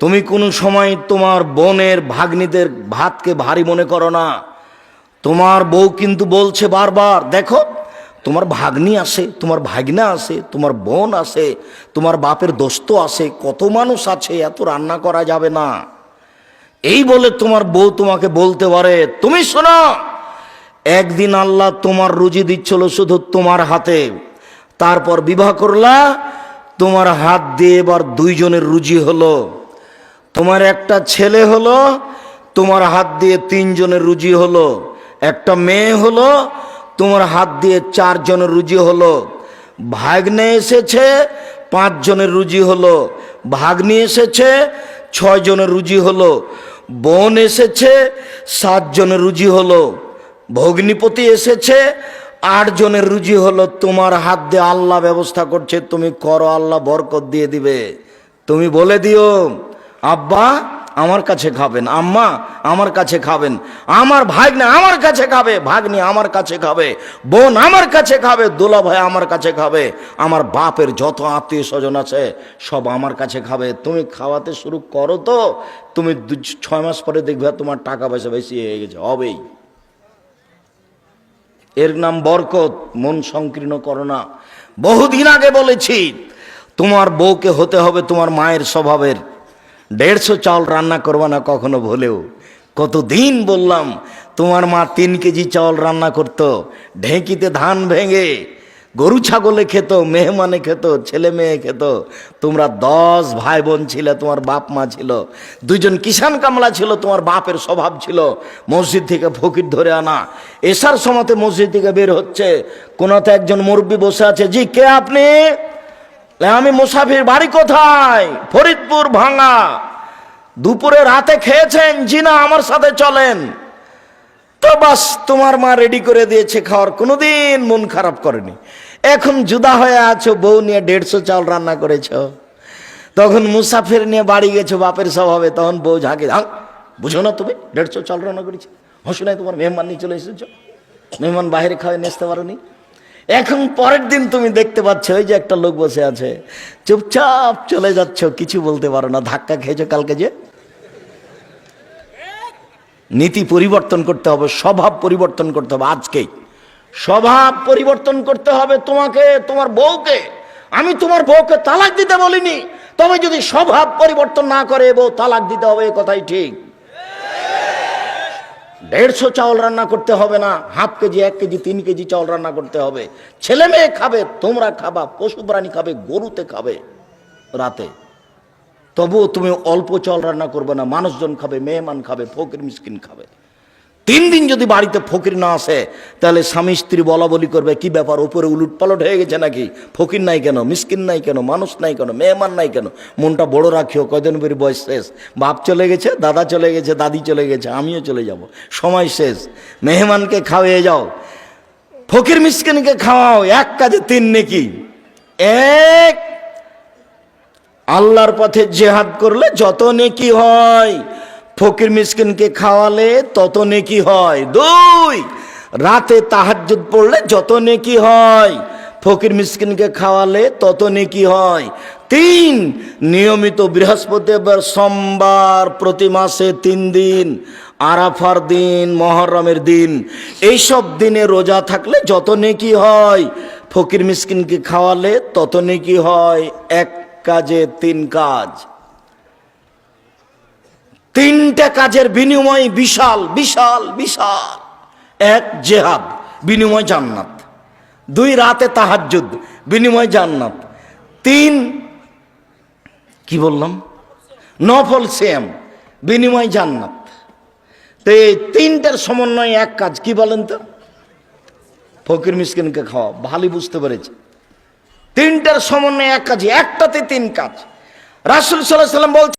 তুমি কোনো সময় তোমার বোনের ভাগ্নিদের ভাতকে ভারী মনে করো না। তোমার বউ কিন্তু বলছে বারবার, দেখো, তোমার ভাগ্নি আছে তোমার ভাগনা আছে তোমার বোন আছে তোমার বাপের দোস্ত আছে কত মানুষ আছে, এত রান্না করা যাবে না। এই বলে তোমার বউ তোমাকে বলতে পারে, তুমি শোনো, একদিন আল্লাহ তোমার রুজি দিচ্ছিল শুধু তোমার হাতে, তারপর বিবাহ করলা, তোমার হাত দিয়ে এবার দুইজনের রুজি হলো। তোমার একটা ছেলে হলো, তোমার হাত দিয়ে তিনজনের রুজি হলো। একটা মেয়ে হলো, তোমার হাত দিয়ে চারজনের রুজি হলো। ভাগ্নে এসেছে, পাঁচজনের রুজি হলো। ভাগ্নি এসেছে ছয় জনের রুজি হলো। বোন এসেছে, সাতজনের রুজি হলো। ভগ্নিপতি এসেছে আট জনের রুজি হলো। তোমার হাত দিয়ে আল্লাহ ব্যবস্থা করছে, তুমি করো, আল্লাহ বরকত দিয়ে দিবে। তুমি বলে দিও। আব্বা, আমার কাছে খাবেন। আম্মা, আমার কাছে খাবেন। আমার ভাগ্নে আমার কাছে খাবে, ভাগ্নি আমার কাছে খাবে। বোন আমার কাছে খাবে দোলা ভাই আমার কাছে খাবে। আমার বাপের যত আত্মীয় স্বজন আছে, সব আমার কাছে খাবে। তুমি খাওয়াতে শুরু করো তো, তুমি ছয় মাস পরে দেখবে তোমার টাকা পয়সা বেশি হয়ে গেছে, হবেই। এর নাম বরকত, মন সংকীর্ণ করো না। বহুদিন আগে বলেছি, তোমার বউকে হতে হবে তোমার মায়ের স্বভাবের। দেড়শো চাল রান্না করব না কখনো ভুলেও। কতদিন বললাম, তোমার মা তিন কেজি চাল রান্না করতো, ঢেঁকিতে ধান ভেঙে, গরু ছাগলে খেত, মেহমানে খেত, ছেলে মেয়ে খেত। তোমরা দশ ভাই বোন ছিলে, তোমার বাপ মা ছিল। দুইজন কিষান কামলা ছিল, তোমার বাপের স্বভাব ছিল মসজিদ থেকে ফকির ধরে আনা। এসার সময়তে মসজিদ থেকে বের হচ্ছে। কোনোতে একজন মুরব্বী বসে আছে, জি, কে আপনি? আমি মুসাফির বাড়ি কোথায়? ফরিদপুর ভাঙা। দুপুরে রাতে খেয়েছেন জি না আমার সাথে চলেন। তো বাস, তোমার মা রেডি করে দিয়েছে খাওয়ার। কোনোদিন মন খারাপ করেনি। এখন জুদা হয়ে আছো, বউ নিয়ে দেড়শো চাল রান্না করেছ। তখন মুসাফির নিয়ে বাড়ি গেছো, বাপের স্বভাবে। তখন বউ ঝাঁকে ঝাঁক বুঝো না তুমি, দেড়শো চাল রান্না করেছি। হসু নাই তোমার মেহমান নিয়ে চলে এসেছ। মেহমান বাইরে খাওয়াই নেসতে পারোনি এখন পরের দিন তুমি দেখতে পাচ্ছ ওই যে একটা লোক বসে আছে। চুপচাপ চলে যাচ্ছ, কিছু বলতে পারো না, ধাক্কা খেয়েছো কালকে যে? নীতি পরিবর্তন করতে হবে, স্বভাব পরিবর্তন করতে হবে, আজকেই। স্বভাব পরিবর্তন করতে হবে তোমাকে, তোমার বউকে। আমি তোমার বউকে তালাক দিতে বলিনি, তবে যদি স্বভাব পরিবর্তন না করে বউ তালাক দিতে হবে কথাই ঠিক। দেড়শো চাউল রান্না করতে হবে না, হাফ কেজি, এক কেজি, তিন কেজি চাউল রান্না করতে হবে। ছেলে মেয়ে খাবে, তোমরা খাবা, পশু প্রাণী খাবে, গরুতে খাবে রাতে। তবুও তুমি অল্প চাউল রান্না করবে না, মানুষজন খাবে, মেহমান খাবে, ফকির মিসকিন খাবে। তিন দিন যদি বাড়িতে ফকির না আসে, তাহলে স্বামী স্ত্রী বলা বলি করবে, কি ব্যাপার উপরে উলুট পালট হয়ে গেছে নাকি? ফকির নাই কেন, মিসকিন নাই কেন, মানুষ নাই কেন, মেহমান নাই কেন? মনটা বড় রাখিও, কয়দিন পরে বয়স শেষ। বাপ চলে গেছে, দাদা চলে গেছে, দাদি চলে গেছে, আমিও চলে যাব। সময় শেষ। মেহমানকে খাওয়িয়ে যাও। ফকির মিসকিনকে খাওয়াও, এক কাজে তিন নেকি। এক, আল্লাহর পথে জেহাদ করলে যত নেকি হয় ফকির মিসকিনকে খাওয়ালে তত নেকি হয়। দুই, রাতে তাহাজ্জুদ পড়লে যত নেকি হয়। ফকির মিসকিনকে খাওয়ালে তত নেকি হয়। তিন, নিয়মিত বৃহস্পতিবার, সোমবার প্রতি মাসে তিন দিন, আরাফার দিন, মহরমের দিন, এইসব দিনে রোজা থাকলে যত নেকি হয়। ফকির মিসকিনকে খাওয়ালে তত নেকি হয়। এক কাজে তিন কাজ। তিনটা কাজের বিনিময় বিশাল বিশাল বিশাল। এক, জেহাদ, বিনিময় জান্নাত। দুই, রাতে তাহাজ্জুদ, বিনিময় জান্নাত। তিন, কি বললাম? নফল সেম বিনিময় জান্নাত। তো এই তিনটার সমন্বয়ে এক কাজ, কি বলেন তো? ফকির মিসকিনকে খাওয়া ভালোই বুঝতে পেরেছি। তিনটার সমন্বয়ে এক কাজ, একটাতে তিন কাজ। রাসুল সাল্লাহ সাল্লাম বলছে